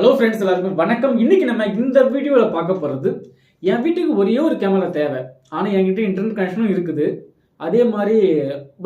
Hello friends எல்லாருக்கும் வணக்கம். இன்னைக்கு நம்ம இந்த வீடியோவில் பார்க்க போகிறது என் வீட்டுக்கு ஒரே ஒரு கேமரா தேவை. ஆனால் என்கிட்ட இன்டர்நெட் கனெக்ஷனும் இருக்குது. அதே மாதிரி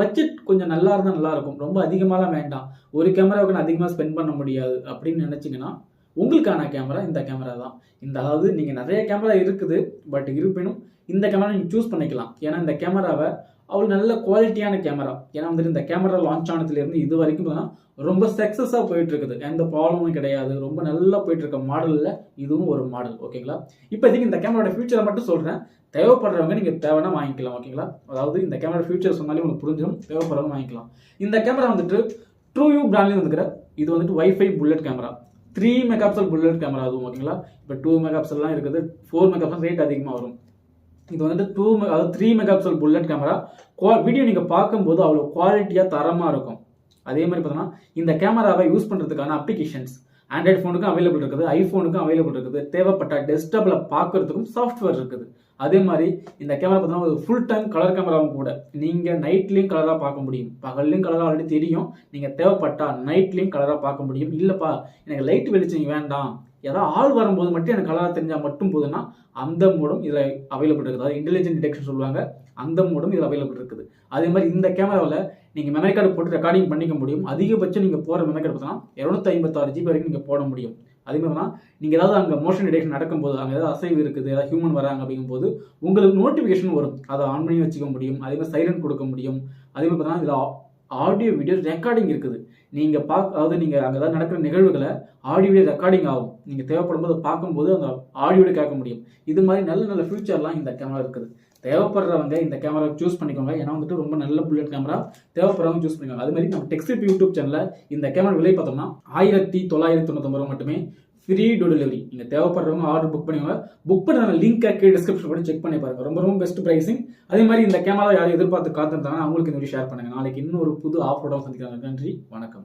பட்ஜெட் கொஞ்சம் நல்லா இருந்தால் நல்லாயிருக்கும் ரொம்ப அதிகமாகலாம் வேண்டாம். ஒரு கேமராவுக்கு நான் அதிகமாக ஸ்பெண்ட் பண்ண முடியாது அப்படின்னு நினச்சிங்கன்னா உங்களுக்கான கேமரா இந்த கேமரா தான். இந்த அதாவது நீங்கள் நிறைய கேமரா இருக்குது பட் இருப்பினும் இந்த கேமரா நீங்கள் சூஸ் பண்ணிக்கலாம். ஏன்னா இந்த கேமராவை அவ்வளோ நல்ல குவாலிட்டியான கேமரா ஏன்னா வந்துட்டு இந்த கேமரா லான்ச் ஆனதுலேருந்து இது வரைக்கும் பார்த்தீங்கன்னா ரொம்ப சக்ஸஸாக போயிட்டு இருக்குது எந்த ப்ராப்ளமும் கிடையாது. ரொம்ப நல்லா போயிட்டு இருக்க மாடலில் இதுவும் ஒரு மாடல் ஓகேங்களா இப்போ இதுக்கு இந்த கேமராட ஃபியூச்சரை மட்டும் சொல்கிறேன் தேவைப்படுறவங்க நீங்கள் தேவைன்னா வாங்கிக்கலாம். ஓகேங்களா அதாவது இந்த கேமரா ஃபியூச்சர் சொன்னாலே உங்களுக்கு புரிஞ்சிடும் தேவைப்படுறவங்க வாங்கிக்கலாம். இந்த கேமரா வந்துட்டு ட்ரூ யூ பிராண்ட்லேயும் வந்துக்கிற இது வந்துட்டு wifi bullet camera three megapixel bullet camera அதுவும் ஓகேங்களா இப்போ டூ மெகாப்சல்லாம் இருக்குது. ஃபோர் மெகாப்சல் ரேட் அதிகமாக வரும். இது வந்துட்டு டூ அதாவது three megapixel bullet camera video நீங்கள் பார்க்கும்போது அவ்வளோ குவாலிட்டியாக தரமாக இருக்கும். அதே மாதிரி பார்த்தோன்னா இந்த கேமராவை யூஸ் பண்ணுறதுக்கான அப்ளிகேஷன்ஸ் ஆண்ட்ராய்ட் ஃபோனுக்கும் அவைலபிள் இருக்குது ஐஃபோனுக்கும் அவைலபிள் இருக்குது. தேவைப்பட்ட டெஸ்க்டாப்பில் பார்க்கறதுக்கும் சாஃப்ட்வேர் இருக்குது. அதே மாதிரி இந்த கேமரா பார்த்தோன்னா ஒரு ஃபுல் டைம் கலர் கேமராவும் கூட. நீங்கள் நைட்லேயும் கலராக பார்க்க முடியும். பகல்லையும் கலராக ஆல்ரெடி தெரியும். நீங்கள் தேவைப்பட்டா நைட்லேயும் கலராக பார்க்க முடியும். இல்லைப்பா எனக்கு லைட் வெளிச்சம் வேண்டாம். ஏதாவது ஆள் வரும்போது மட்டும் எனக்கு கலராக தெரிஞ்சால் மட்டும் போதுன்னா அந்த மோடும் இதில் அவைலபிள் இருக்குது. அதாவது இன்டெலிஜென்ட் டிடெக்ஷன் சொல்லுவாங்க. அந்த மோடும் இதில் அவைலபிள் இருக்குது. அதே மாதிரி இந்த கேமராவில் நீங்கள் மெமரி கார்டு போட்டு ரெக்கார்டிங் பண்ணிக்க முடியும். அதிகபட்சம் நீங்கள் போகிற மெமரி கார்டு பார்த்தீங்கன்னா இரநூத்தி ஐம்பத்தாறு ஜிபி வரைக்கும் நீங்கள் போட முடியும். அதே மாதிரி நீங்கள் ஏதாவது அங்கே மோஷன் டிடெக்ஷன் நடக்கும்போது அங்கே ஏதாவது அசைவு இருக்குது ஏதாவது ஹியூமன் வராங்க அப்படிங்கும்போது உங்களுக்கு நோட்டிஃபிகேஷன் வரும். அதை ஆன் பண்ணி வச்சுக்க முடியும். அதே மாதிரி சைலண்ட் கொடுக்க முடியும். அதே மாதிரி பார்த்தீங்கன்னா இதில் ஆடியோ வீடியோ ரெக்கார்டிங் இருக்குது. நீங்கள் பார்க்க அதாவது நீங்கள் அங்கே தான் நடக்கிற நிகழ்வுகளை ஆடியோ வீடியோ ரெக்கார்டிங் ஆகும். நீங்கள் தேவைப்படும் போது பார்க்கும்போது அந்த ஆடியோட கேட்க முடியும். இது மாதிரி நல்ல நல்ல ஃபியூச்சர்லாம் இந்த கேமரா இருக்குது. தேவைப்படுறவங்க இந்த கேமரா சூஸ் பண்ணிக்கோங்க. ஏன்னா வந்துட்டு ரொம்ப நல்ல புல்லட் கேமரா தேவைப்படுறவங்க சூஸ் பண்ணிக்கோங்க. அது மாதிரி நம்ம டெக்ஸ்ட் யூடியூப் சேனலில் இந்த கேமரா விலை பார்த்தோம்னா ஆயிரத்தி தொள்ளாயிரத்தி தொண்ணூத்தொம்பது ரூபா மட்டுமே. ஃப்ரீ டோர் டெலிவரி நீங்கள் தேவைப்படுறவங்க ஆர்டர் புக் பண்ணுவாங்க புக் பண்ணுற லிங்க் கீழே டிஸ்கிரிப்ஷன் பண்ணி செக் பண்ணி பாருங்க. ரொம்ப ரொம்ப பெஸ்ட் ப்ரைஸிங் அதே மாதிரி இந்த கேமரா யாரும் எதிர்பார்த்து காத்திருந்தாங்கன்னா அவங்களுக்கு இந்த வீடியோ ஷேர் பண்ணுங்க. நாளைக்கு இன்னும் ஒரு புது ஆஃபரோட சந்திக்கிறாங்க நன்றி. வணக்கம்.